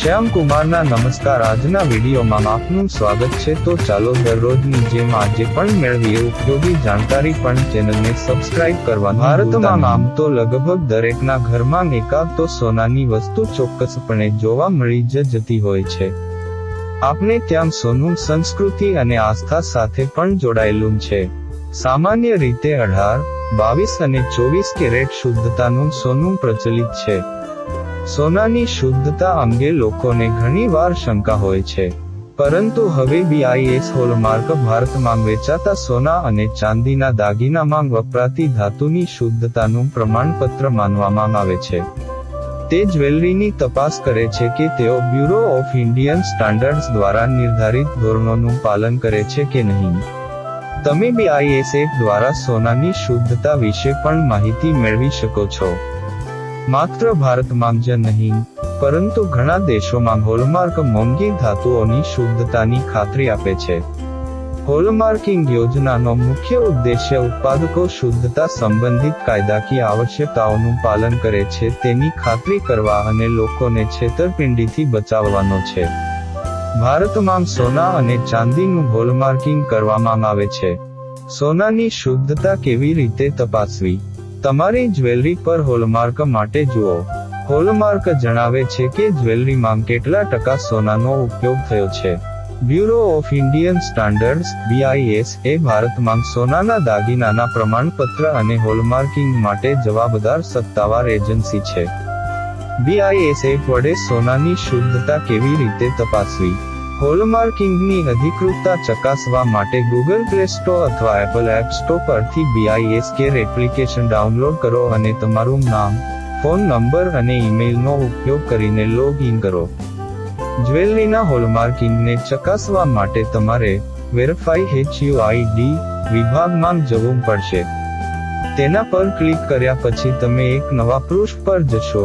શ્યામ કુમારના નમસ્કાર. આજના વિડીયોમાં આપનું સ્વાગત છે. તો ચાલો દરરોજની જેમ આજે પણ મેળવીએ ઉપયોગી જાણકારી પણ ચેનલને સબસ્ક્રાઇબ કરવાનું ભારતમાં આમ તો લગભગ દરેકના ઘરમાં એકાદ તો સોનાની વસ્તુ ચોક્કસપણે જોવા મળી જ જતી હોય છે. આપણે ત્યાં સોનું સંસ્કૃતિ અને આસ્થા સાથે પણ જોડાયેલું છે. સામાન્ય રીતે અઢાર બાવીસ અને ચોવીસ કેરેટ શુદ્ધતાનું સોનું પ્રચલિત છે. સોનાની શુદ્ધતા અંગે લોકોને ઘણીવાર શંકા હોય છે. પરંતુ હવે બીઆઈએસ હોલમાર્ક ભારતમાં વેચાતા સોના અને ચાંદીના દાગીનામાં વપરાતી ધાતુની શુદ્ધતાનું પ્રમાણપત્ર માનવામાં આવે છે. તે જ્વેલરીની તપાસ કરે છે કે તેઓ બ્યુરો ઓફ ઇન્ડિયન સ્ટાન્ડર્ડ્સ દ્વારા નિર્ધારિત ધોરણોનું પાલન કરે છે કે નહીં. તમે બીઆઈએસ દ્વારા સોનાની શુદ્ધતા વિશે પણ માહિતી મેળવી શકો છો. માત્ર ભારતમાં જ નહીં, પરંતુ ઘણા દેશોમાં હોલમાર્ક મોંઘી ધાતુઓની શુદ્ધતાની ખાતરી આપે છે. હોલમાર્કિંગ યોજનાનો મુખ્ય ઉદ્દેશ્ય ઉત્પાદકો શુદ્ધતા સંબંધિત કાયદાકીય આવશ્યકતાઓનું પાલન કરે છે, તેની ખાતરી કરવા અને લોકોને છેતરપિંડીથી બચાવવાનો છે. ભારતમાં સોના અને ચાંદીનું હોલમાર્કિંગ કરવામાં આવે છે. સોનાની શુદ્ધતા કેવી રીતે તપાસવી? તમારી જ્વેલરી પર હોલમાર્ક માટે જુઓ. હોલમાર્ક જણાવે છે કે જ્વેલરીમાં કેટલા ટકા સોનાનો ઉપયોગ થયો છે. Bureau of Indian standards BIS એ ભારતમાં સોનાના દાગીનાના પ્રમાણપત્ર અને હોલમાર્કિંગ માટે જવાબદાર સત્તાવાર એજન્સી છે. બીઆઈએસ એપ વડે સોનાની શુદ્ધતા કેવી રીતે તપાસવી? હોલમાર્કિંગની અધિકૃતતા ચકાસવા માટે ગૂગલ પ્લે સ્ટોર અથવા એપલ એપ સ્ટોર પરથી બીઆઈએસ કેર એપ્લિકેશન ડાઉનલોડ કરો અને તમારું નામ ફોન નંબર અને ઈમેલનો ઉપયોગ કરીને લોગ ઇન કરો. જ્વેલરીના હોલમાર્કિંગને ચકાસવા માટે તમારે વેરીફાઈ હેચયુઆઈડી વિભાગમાં જવું પડશે. તેના પર ક્લિક કર્યા પછી તમે એક નવા પૃષ્ઠ પર જશો.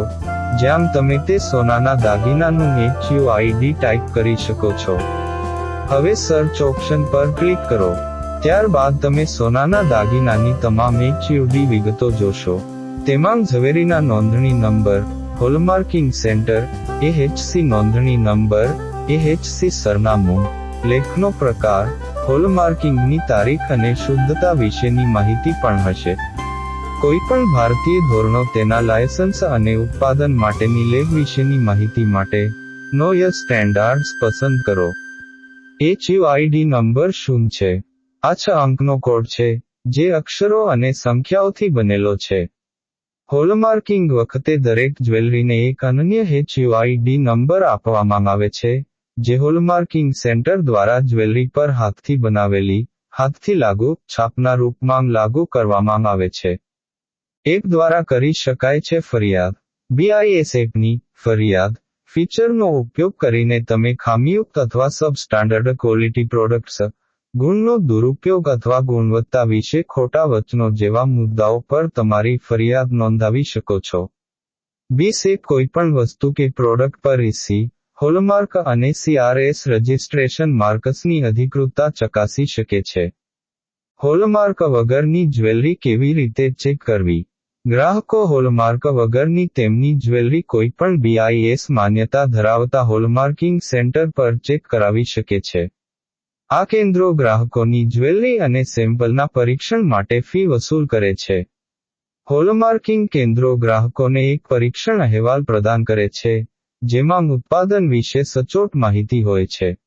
જ્યાં તમે તે સોનાના દાગીનાનું એચયુઆઈડી ટાઈપ કરી શકો છો. હવે સર્ચ ઓપ્શન પર ક્લિક કરો. ત્યારબાદ તમે સોનાના દાગીનાની તમામ એચયુડી વિગતો જોશો. તેમાં ઝવેરીના નોંધણી નંબર, હોલમાર્કિંગ સેન્ટર એચસી નોંધણી નંબર એચસી સરનામું, લેખનો પ્રકાર, હોલમાર્કિંગની તારીખ અને શુદ્ધતા વિશેની માહિતી પણ હશે. કોઈ પણ ભારતીય ધોરણો તેના લાયસન્સ અને ઉત્પાદન માટેની લેબ વિશેની માહિતી માટે નો ય સ્ટેન્ડાર્ડ્સ પસંદ કરો. એચયુઆઈડી નંબર શું છે? આ છ અંકનો કોડ છે, જે અક્ષરો અને સંખ્યાઓથી બનેલો છે. હોલમાર્કિંગ વખતે દરેક જ્વેલરીને એક અનન્ય એચયુઆઈડી નંબર આપવામાં આવે છે, જે હોલમાર્કિંગ સેન્ટર દ્વારા જ્વેલરી પર હાથથી બનાવેલી, હાથથી લાગુ, છાપના રૂપમાં લાગુ કરવામાં આવે છે. એપ દ્વારા કરી શકાય છે ફરિયાદ. બીઆઈએસ એપની ફરિયાદ. ફીચરનો ઉપયોગ કરીને તમે ખામીયુક્ત અથવા સબસ્ટાન્ડર્ડ ક્વોલિટી પ્રોડક્ટ્સ ગુણનો દુરુપયોગ અથવા ગુણવત્તા વિશે ખોટા વચનો જેવા મુદ્દાઓ પર તમારી ફરિયાદ નોંધાવી શકો છો. બીસ એપ કોઈપણ વસ્તુ કે પ્રોડક્ટ પર ઇસી હોલમાર્ક અને સીઆરએસ રજિસ્ટ્રેશન માર્કસની અધિકૃતતા ચકાસી શકે છે. હોલમાર્ક વગરની જ્વેલરી કેવી રીતે ચેક કરવી? ગ્રાહકો હોલમાર્ક વગરની તેમની જ્વેલરી કોઈપણ બીઆઈએસ માન્યતા ધરાવતા હોલમાર્કિંગ સેન્ટર પર ચેક કરાવી શકે છે. આ કેન્દ્રો ગ્રાહકોની જ્વેલરી અને સેમ્પલના પરીક્ષણ માટે ફી વસૂલ કરે છે. હોલમાર્કિંગ કેન્દ્રો ગ્રાહકોને એક પરીક્ષણ અહેવાલ પ્રદાન કરે છે, જેમાં ઉત્પાદન વિશે સચોટ માહિતી હોય છે.